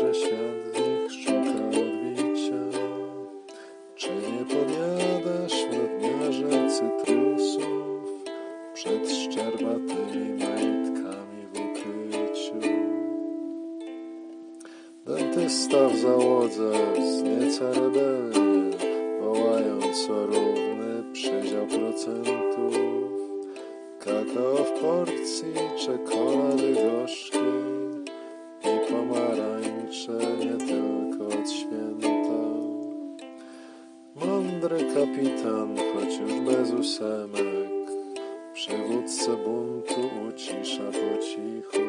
że świat w nich szuka odbicia. Czy nie powiadasz ładniarze cytrusów przed szczerbatymi majtkami w ukryciu? Dentysta w załodze wznieca rebelię, wołając o równie. Mądry kapitan, choć już bez ósemek, przywódcę buntu ucisza po cichu.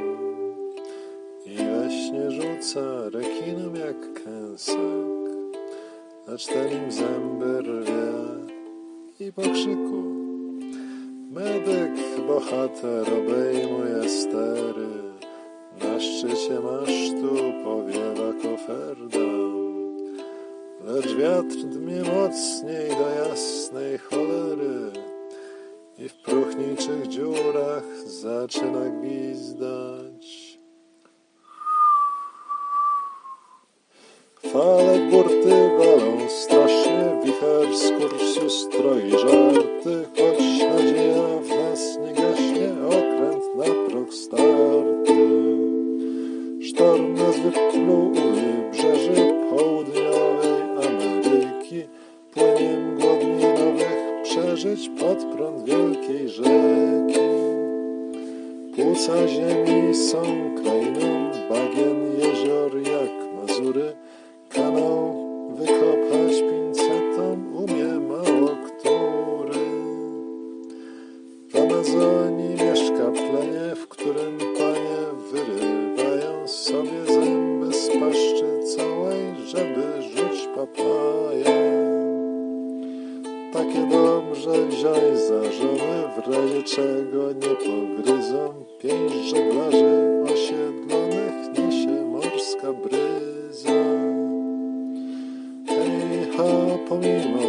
I we śnie rzuca rekinom jak kęsek, lecz ten im zęby rwie i po krzyku. Medyk, bohater obejmuje stery, na szczycie masztu powiewa koferda. Lecz wiatr dmie mocniej do jasnej cholery i w próchniczych dziurach zaczyna gwizdać. Fale burty walą strasznie, wicher z kursu stroi żarty, choć nadzieja w nas nie gaśnie, okręt na próg startu. Sztorm nas wypluł u przeżyć pod prąd wielkiej rzeki. Płuca ziemi są krainą bagien jezior jak Mazury, takie dobrze wziąć za żonę, w razie czego nie pogryzą pięć żeglarzy osiedlonych, niesie morska bryza. Hej, ha, pomimo